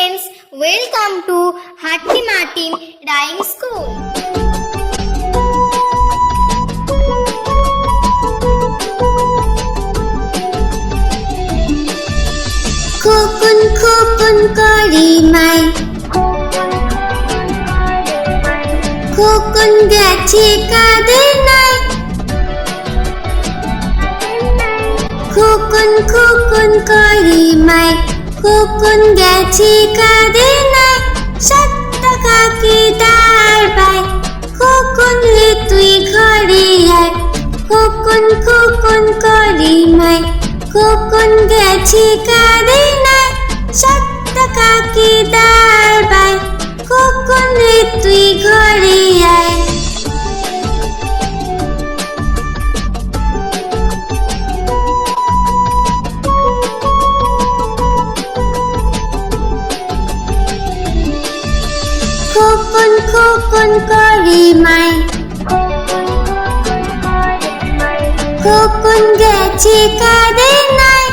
friends, welcome to Hatti Martin Rhyme School. Khokon Khokon করি মাই খোকন গেছে কাদের নাই খোকন খোকন করি মাই খোকন গেছে কাদের নাই সাত টাকাকে দাঁড় পাই খোকন রে তুই ঘরে আয়, খোকন খোকন করি মাই খোকন গেছে কাদের নাই সাত টাকাকে দাঁড় পাই খোকন রে তুই ঘরে আয়। করি মাই খোকন গেছে কাদের নাই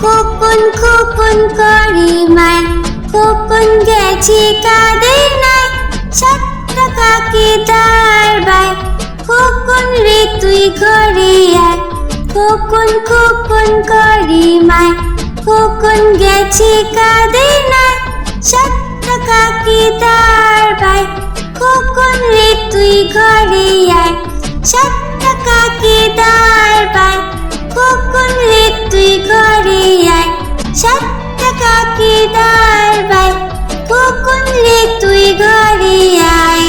খোকন খোকন করি মাই খোকন গেছে কাদের নাই সাত টাকাকে দাঁড় বাই খোকন রে তুই ঘরে আয় খোকন খোকন করি মাই খোকন গেছে কাদের নাই সাত টাকাকে দাঁড় বাই খোকন রে, তুই ঘরে আয়। সাত কাকি দাঁড় বাই খোকন রে, তুই ঘরে আয়। সাত কাকি দাঁড় বাই খোকন রে, তুই ঘরে আয়।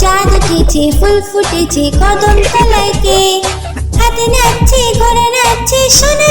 চাঁদ উঠেছে ফুল ফুটেছে কদম তলায় কে। হাতি নাচছে ঘোড়া নাচছে সোনা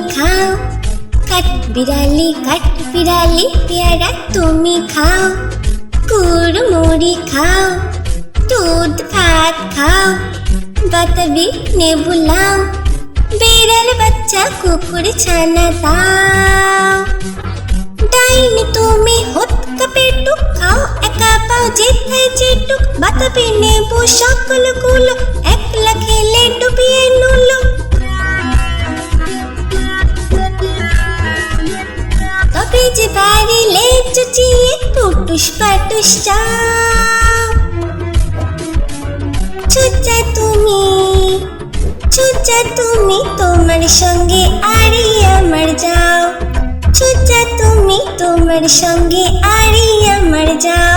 খাও। কাঠ বিড়ালি কাঠ বিড়ালি, পেয়ারা তুমি খাও। কুড়মুড়ি খাও। দুধ, ভাত খাও। বাতাবি, নেবু লাও। বিড়াল, বাচ্চা, কুকুর, ছানা দাও। ডাইনি, তুমি হত কাপেটুক খাও। একা পাও যেথায় যেটুক বাতাবি, নেবু, সকলগুলো একলা খেলে ডুবিয়ে নুলো। তবে যে পারিলে চুচিয়ে পুটুস পাটুস চুচা তুমি চুচা তুমি তোমার সঙ্গে আরি আমার যাও। চুচা তুমি তোমার সঙ্গে আরি আমার যাও।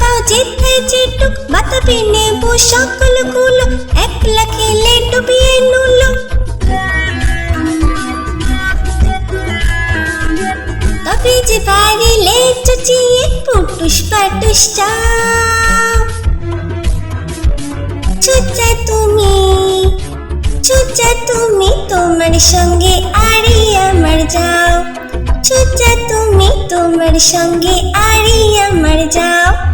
পাও যেতে যেটুক বাতাবি নেবু সকলগুলো একলা খেলে ডুবিয়ে নুলো। তবে যে পারিলে চুচিয়ে পুটুস পাটুস চাও। চুচা তুমি চুচা তুমি তোমার সঙ্গে আরি আমার যাও। চুচা তুমি তোমার সঙ্গে আরি আমার যাও।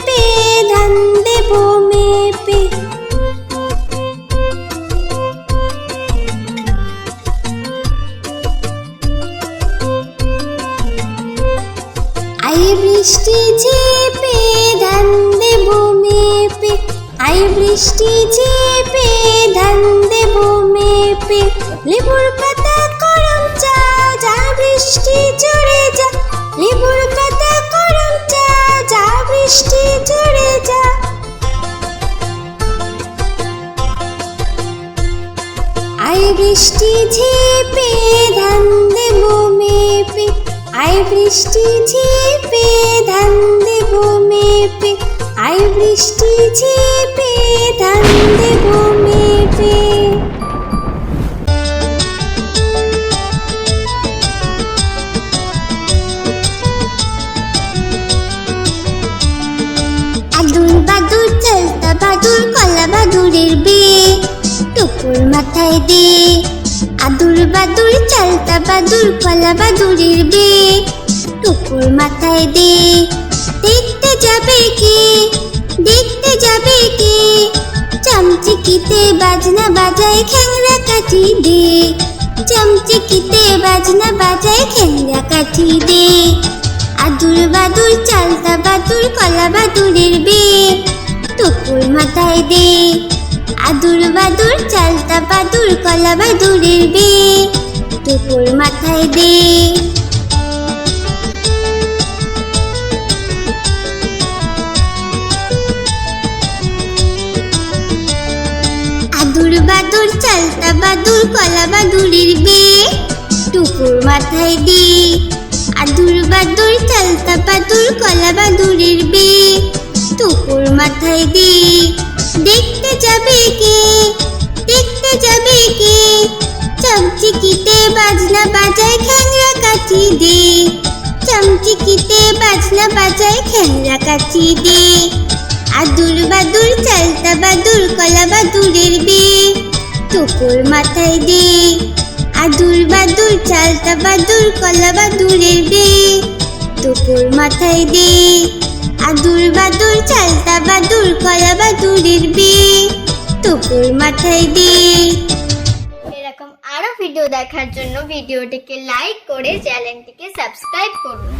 ধান দেব মেপে আই বৃষ্টি ঝেপে ধান দেব মেপে আই বৃষ্টি ঝেপে ধান দেব মেপে লেবুর পাতা করম চা, যা বৃষ্টি ঝরে যা। লেবুর পাতা বৃষ্টি জুড়ে যা। আই বৃষ্টি ঝেপে, ধান দেব মেপে। আই বৃষ্টি ঝেপে, ধান দেব মেপে। আই বৃষ্টি ঝেপে চালতা বাদুর কলা বাদুরের বিয়ে। টুকুর মাথায় দে, দেখতে যাবে কে? দেখতে যাবে কে? চামচিকিতে বাজনা বাজায় খ্যাংরা কাঠি দে চামচিকিতে বাজনা বাজায় খ্যাংরা কাঠি দে আদুর বাদুর, চালতা বাদুর, কলা বাদুরের বিয়ে। টুকুর মাথায় দে, আদুর বাদুর, চালতা বাদুর, কলা বাদুরের বিয়ে। টুকুর মাথায় দে আদুর বাদুর, চালতা বাদুর, কলা বাদুরের বিয়ে। টুকুর মাথায় দে আদুর বাদুর, চালতা বাদুর, কলা বাদুরের বিয়ে। টুকুর মাথায় দে দেখতে যাবে কে? দেখতে যাবে কে? চামচিকিতে বাজনা বাজায় খ্যাংরা কাঠি দে। চামচিকিতে বাজনা বাজায় খ্যাংরা কাঠি দে। আদুর বাদুর, চালতা বাদুর, কলা বাদুরের বিয়ে টুকুর মাথায় দে। আদুর বাদুর, চালতা বাদুর, কলা বাদুরের বিয়ে টুকুর মাথায় দে। আদুর বাদুর, চালতা বাদুর, কলা বাদুরের বিয়ে টুকুর মাথায় দে। ভিডিও দেখার জন্য ভিডিওটিকে লাইক করে চ্যানেলটিকে সাবস্ক্রাইব করুন।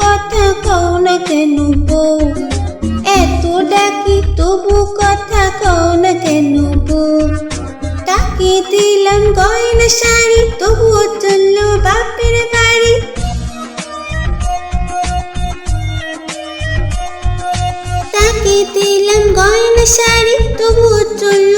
কথা কও কেন এত ডাকি তবু কথা কও না কেন বউ তাকে দিলাম গয়না শাড়ি, তবুও চলল বাপের বাড়ি। তাকে দিলাম গয়না শাড়ি, তবুও চলল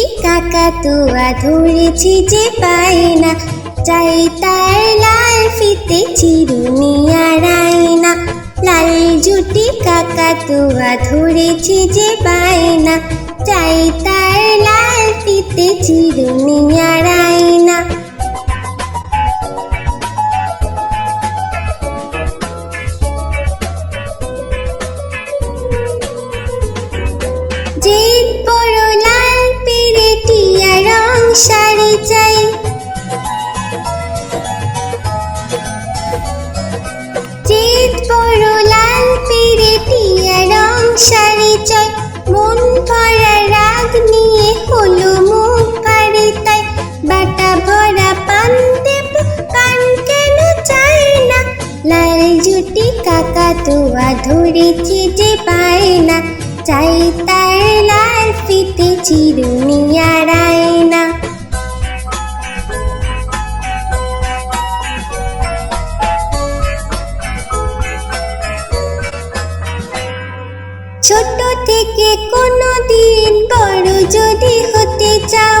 ঝুটি কাকা, তোয়া ধরেছি যে পাই না চাই তার লাল ফিতে চিরুনি আড়াই না লাল জুটি কাকা, তোয়া ধরেছি যে পাই না চাই তার লাল ফিতে চিরুনি তোয়া ধরেছি যে পায় না চাই তার লাল ফিতে চিরুনি আড়াই না ছোট থেকে কোনো দিন বড় যদি হতে চাও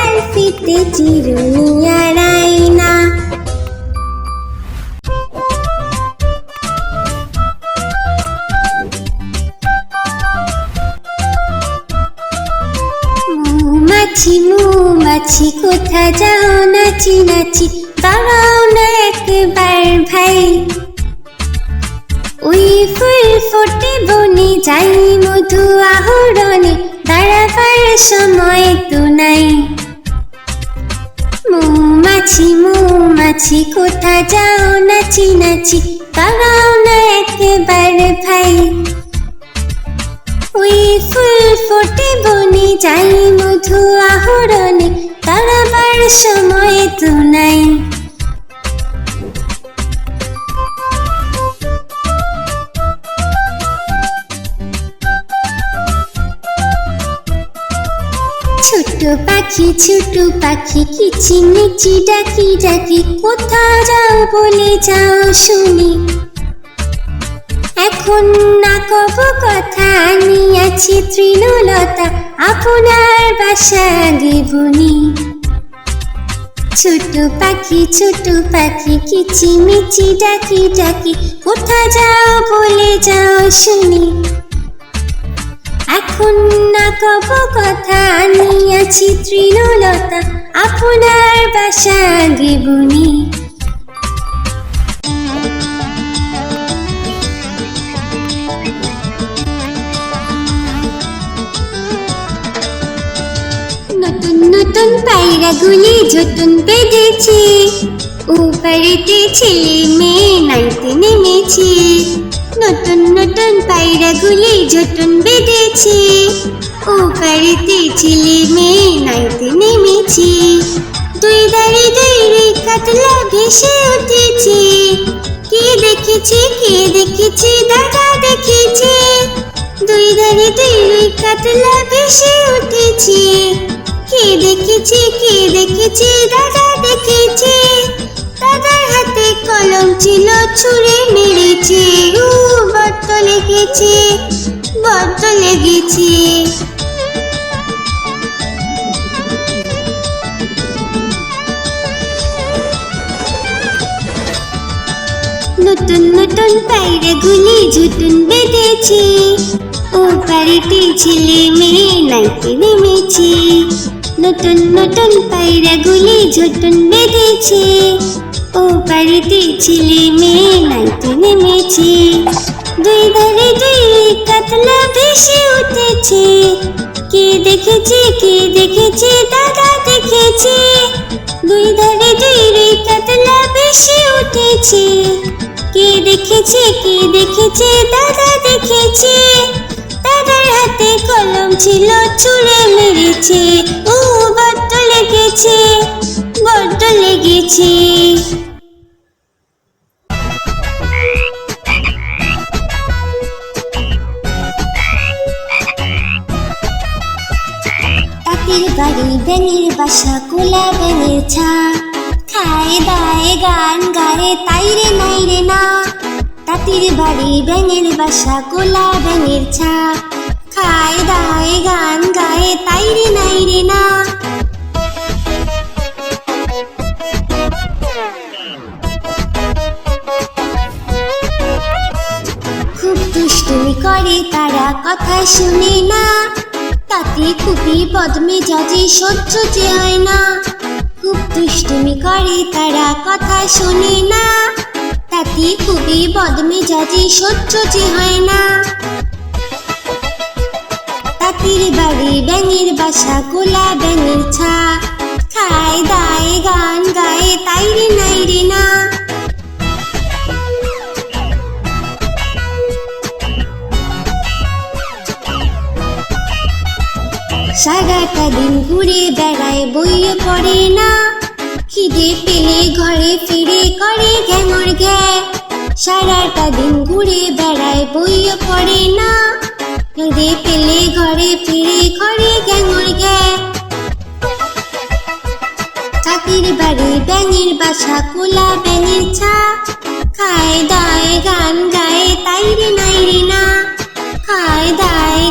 ফিতে চিরুনি আড়াই না। মৌমাছি মৌমাছি, কোথা যাও নাচি নাচি দাঁড়াও না একবার ভাই। ওই ফুল ফোটে বনে, যাই মধু আহরণে, দাঁড়াবার সময় তো নাই। মৌমাছি মৌমাছি কোথা যাও? নাচি নাচি, পাগাও না একেবারে ভাই। ওই ফুল ফোটে বনে, যাই মধু আহরণে তারাবার সময় তো নাই। পাখি ছোট পাখি কিচিমিচি ডাকি ডাকি কোথাও যাও বলে যাও শুনি। এখন না কব কথা, আমি আছি তৃণলতা, আপনার বাসা আগে বনি ছোট পাখি ছোট পাখি কিচিমিচি ডাকি ডাকি কোথা যাও বলে যাও শুনি। এখন না কব কথা আমি তৃণলতা, আপনার বাসা আগে নতুন নতুন পায়রাগুলি যতন বেঁধেছে, উপরেতে ছেলে মেয়ে নাইতে নেমেছে। নতুন নতুন পায়রাগুলি যতন বেঁধেছে। উপরেতে ছেলে মেয়ে নাইতে নেমেছে। দুই দাঁড়ি দুই রে কাতলা ভেসে উঠেছে। কে দেখেছে কে দেখেছে, দাদা দেখেছে। দুই দাঁড়ি দুই রে কাতলা ভেসে উঠেছে। কে দেখেছে কে দেখেছে, দাদা দেখেছে। দাদার হাতে কলম ছিল ছুঁড়ে ও বড্ড লেগেছে বড্ড লেগেছে। নতুন নতুন পায়রাগুলি ঝুটুন বেঁধেছে। ও বাড়িতে ছেলে মেয়ে নাইতে নেমেছে। নতুন নতুন পায়রাগুলি ঝুটুন বেঁধেছে। ও বাড়িতে ছেলে মেয়ে নাইতে নেমেছে। দুই ধারে দুই কাতলা ভেসে উঠেছে। কে দেখেছে কে দেখেছে, দাদা দেখেছে। দুই ধারে দুই রে কাতলা ভেসে উঠেছে। কে দেখেছে কে দেখেছে, দাদা দেখেছে। দাদার হাতে কলম ছিল ছুঁড়ে মেরেছে। ও বড্ড লেগেছে বড্ড লেগেছে। ছা খায়, দায়, গান গায়ে, তাই রে নাই রে না। তাঁতির বাড়ি ব্যাঙের বাসা, কোলা ব্যাঙের ছা। খায়, দায়, গান গায়ে, তাই রে নাই রে না। খুব করে তারা কথা শুনে না। তাতে খুবই পদ্মে যাজে সহ্য যে হয় না। দুষ্টুমি করে তারা কথা শোনে না। তাতে খুবই বদমে যাজে সহ্য যে হয় না। তাঁতির বাড়ি ব্যাঙের বাসা গোলা ব্যাঙের ছা। খায় দায় গান গায়ে, তাই রে নাই রে না। সারাটা দিন ঘুরে বেড়ায়, বইয়ে পড়ে না। খিদে পেলে ঘরে ফিরে করে গ্যামর গ্যা সারাটা দিন ঘুরে বেড়ায় বইয়ে পড়ে না। খিদে পেলে ঘরে ফিরে করে গ্যামর গ্যা চাকির বাড়ি, ব্যাঙের বাসা, কোলা ব্যাঙের ছা। খায় দায়, গান গায়ে, তাই রে না। খায় দায়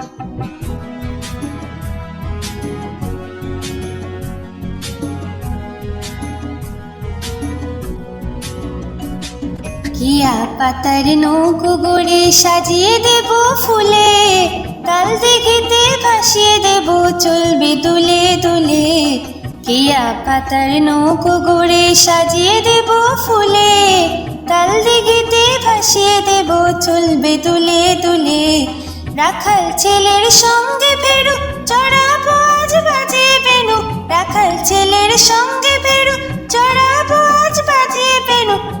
কিয়া পাতার নৌকো গড়ে সাজিয়ে দেব ফুলে। কাল দিঘিতে ভাসিয়ে দেব, চলবে দুলে দুলে। কেয়া পাতার নৌকো গড়ে সাজিয়ে দেব ফুলে। কাল দিঘিতে ভাসিয়ে দেব, চলবে দুলে দুলে। রাখাল ছেলের সঙ্গে ফেরু চড়া আজ বাজে বেনু। রাখাল ছেলের সঙ্গে ফেরু চড়া আজ বাজে বেনু।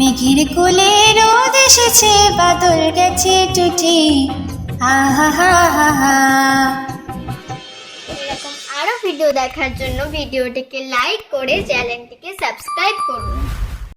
মেঘের কোলে রোদ এসেছে, বাদল গেছে টুটি আহা হা হা হা। এরকম আরও ভিডিও দেখার জন্য ভিডিওটিকে লাইক করে চ্যানেলটিকে সাবস্ক্রাইব করুন।